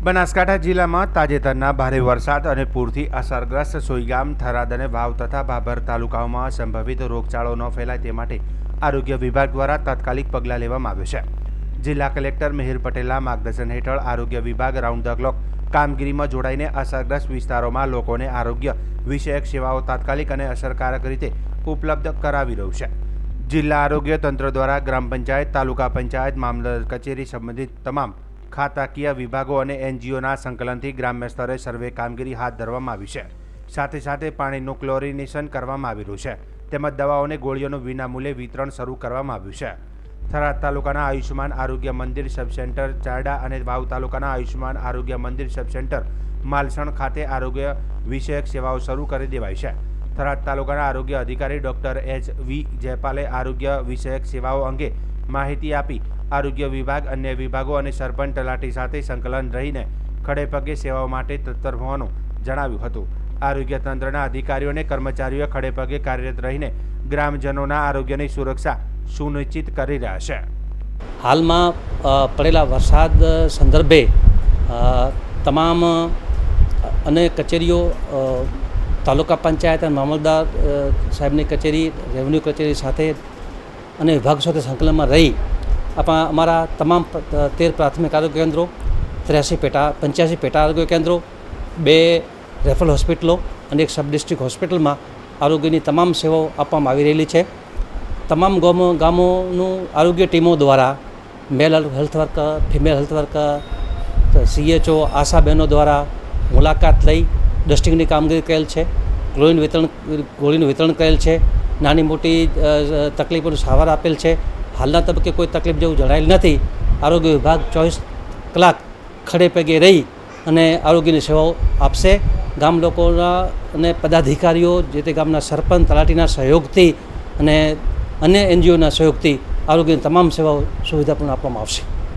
બનાસકાંઠા જિલ્લામાં તાજેતરના ભારે વરસાદ અને પૂરથી અસરગ્રસ્ત સોઈગામ, થરાદ અને વાવ તથા ભાભર તાલુકાઓમાં સંભવિત રોગચાળો ન ફેલાય તે માટે આરોગ્ય વિભાગ દ્વારા તાત્કાલિક પગલાં લેવામાં આવ્યું છે. જિલ્લા કલેક્ટર મિહિર પટેલના માર્ગદર્શન હેઠળ આરોગ્ય વિભાગ રાઉન્ડ ધ ક્લોક કામગીરીમાં જોડાઈને અસરગ્રસ્ત વિસ્તારોમાં લોકોને આરોગ્ય વિષયક સેવાઓ તાત્કાલિક અને અસરકારક રીતે ઉપલબ્ધ કરાવી રહ્યું છે. જિલ્લા આરોગ્ય તંત્ર દ્વારા ગ્રામ પંચાયત, તાલુકા પંચાયત, મામલતદાર કચેરી સંબંધિત તમામ ખાતાકીય વિભાગો અને એનજીઓના સંકલનથી ગ્રામ્ય સ્તરે સર્વે કામગીરી હાથ ધરવામાં આવી છે. સાથે સાથે પાણીનું ક્લોરિનેશન કરવામાં આવી રહ્યું છે. તેમજ દવાઓને ગોળીઓનું વિનામૂલ્યે વિતરણ શરૂ કરવામાં આવ્યું છે. થરાદ તાલુકાના આયુષ્યમાન આરોગ્ય મંદિર સબ સેન્ટર ચારડા અને વાવ તાલુકાના આયુષ્યમાન આરોગ્ય મંદિર સબ સેન્ટર માલસણ ખાતે આરોગ્ય વિષયક સેવાઓ શરૂ કરી દેવાઈ છે. થરાદ તાલુકાના આરોગ્ય અધિકારી ડોક્ટર એચ વી જયપાલે આરોગ્ય વિષયક સેવાઓ અંગે માહિતી આપી. આરોગ્ય વિભાગ, અન્ય વિભાગો અને સરપંચ તલાટી સાથે સંકલન રહીને ખડેપગે સેવાઓ માટે તત્પર હોવાનું જણાવ્યું હતું. આરોગ્ય તંત્રના અધિકારીઓ અને કર્મચારીઓ ખડે પગે કાર્યરત રહીને ગ્રામજનોના આરોગ્યની સુરક્ષા સુનિશ્ચિત કરી રહ્યા છે. હાલમાં પડેલા વરસાદ સંદર્ભે તમામ, અને કચેરીઓ તાલુકા પંચાયત અને મામલદાર સાહેબની કચેરી, રેવન્યુ કચેરી સાથે અને વિભાગ સાથે સંકલનમાં રહી આપણા અમારા તમામ તેર પ્રાથમિક આરોગ્ય કેન્દ્રો ત્ર્યાસી પેટા, પંચ્યાસી પેટા આરોગ્ય કેન્દ્રો, બે રેફરલ હોસ્પિટલો અને એક સબ ડિસ્ટ્રિક્ટ હોસ્પિટલમાં આરોગ્યની તમામ સેવાઓ આપવામાં આવી રહેલી છે. તમામ ગામો, ગામોનું આરોગ્ય ટીમો દ્વારા, male health worker female health worker CHO, ASHA બહેનો દ્વારા મુલાકાત લઈ, ડસ્ટિંગની કામગીરી કરેલ છે ગોળીનું વિતરણ ગોળીનું વિતરણ કરેલ છે નાની મોટી તકલીફોનું સારવાર આપેલ છે. હાલના તબક્કે કોઈ તકલીફ જેવું જણાયેલ નથી. આરોગ્ય વિભાગ ચોવીસ કલાક ખડે પગે રહી અને આરોગ્યની સેવાઓ આપશે. ગામ લોકોના અને પદાધિકારીઓ, જે તે ગામના સરપંચ, તલાટીના સહયોગથી અને અન્ય એનજીઓના સહયોગથી આરોગ્યની તમામ સેવાઓ સુવિધા પણ આપવામાં આવશે.